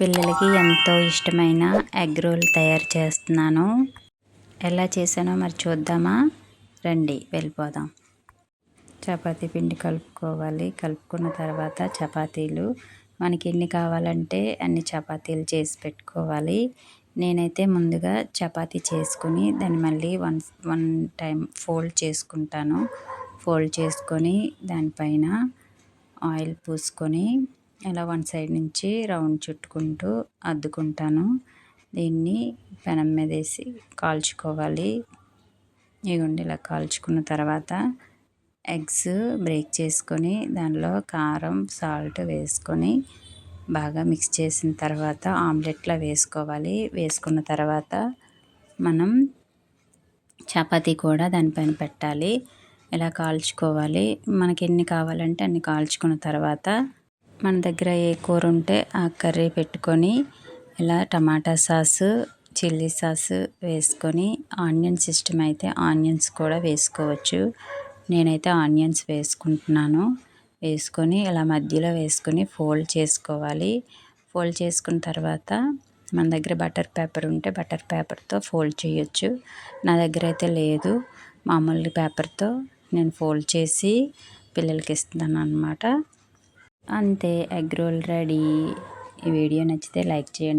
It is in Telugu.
పిల్లలకి ఎంతో ఇష్టమైన ఎగ్ రోల్ తయారు చేస్తున్నాను. ఎలా చేశానో మరి చూద్దామా? రండి వెళ్ళిపోదాం. చపాతీ పిండి కలుపుకోవాలి. కలుపుకున్న తర్వాత చపాతీలు. మనకి ఎన్ని కావాలంటే అన్ని చపాతీలు చేసి పెట్టుకోవాలి. నేనైతే ముందుగా చపాతీ చేసుకుని దాన్ని మళ్ళీ వన్ వన్ టైం ఫోల్డ్ చేసుకుంటాను. ఫోల్డ్ చేసుకొని దానిపైన ఆయిల్ పూసుకొని ఇలా వన్ సైడ్ నుంచి రౌండ్ చుట్టుకుంటూ అద్దుకుంటాను. దీన్ని పెనం మీద వేసి కాల్చుకోవాలి. ఇగోండి ఇలా కాల్చుకున్న తర్వాత ఎగ్స్ బ్రేక్ చేసుకొని దానిలో కారం సాల్ట్ వేసుకొని బాగా మిక్స్ చేసిన తర్వాత ఆమ్లెట్లో వేసుకోవాలి. వేసుకున్న తర్వాత మనం చపాతీ కూడా దానిపైన పెట్టాలి. ఇలా కాల్చుకోవాలి. మనకి ఎన్ని కావాలంటే అన్ని కాల్చుకున్న తర్వాత మన దగ్గర ఏ కూర ఉంటే ఆ కర్రీ పెట్టుకొని ఇలా టమాటా సాసు చిల్లీ సాసు వేసుకొని ఆనియన్స్ ఇష్టమైతే ఆనియన్స్ కూడా వేసుకోవచ్చు. నేనైతే ఆనియన్స్ వేసుకుంటున్నాను. వేసుకొని ఇలా మధ్యలో వేసుకొని ఫోల్డ్ చేసుకోవాలి. ఫోల్డ్ చేసుకున్న తర్వాత మన దగ్గర బటర్ పేపర్ ఉంటే బటర్ పేపర్తో ఫోల్డ్ చేయొచ్చు. నా దగ్గర అయితే లేదు. మామూలు పేపర్తో నేను ఫోల్డ్ చేసి పిల్లలకి ఇస్తున్నాను అనమాట అంతే ఎగ్ రోల్ రెడీ. ఈ వీడియో నచ్చితే లైక్ చేయండి.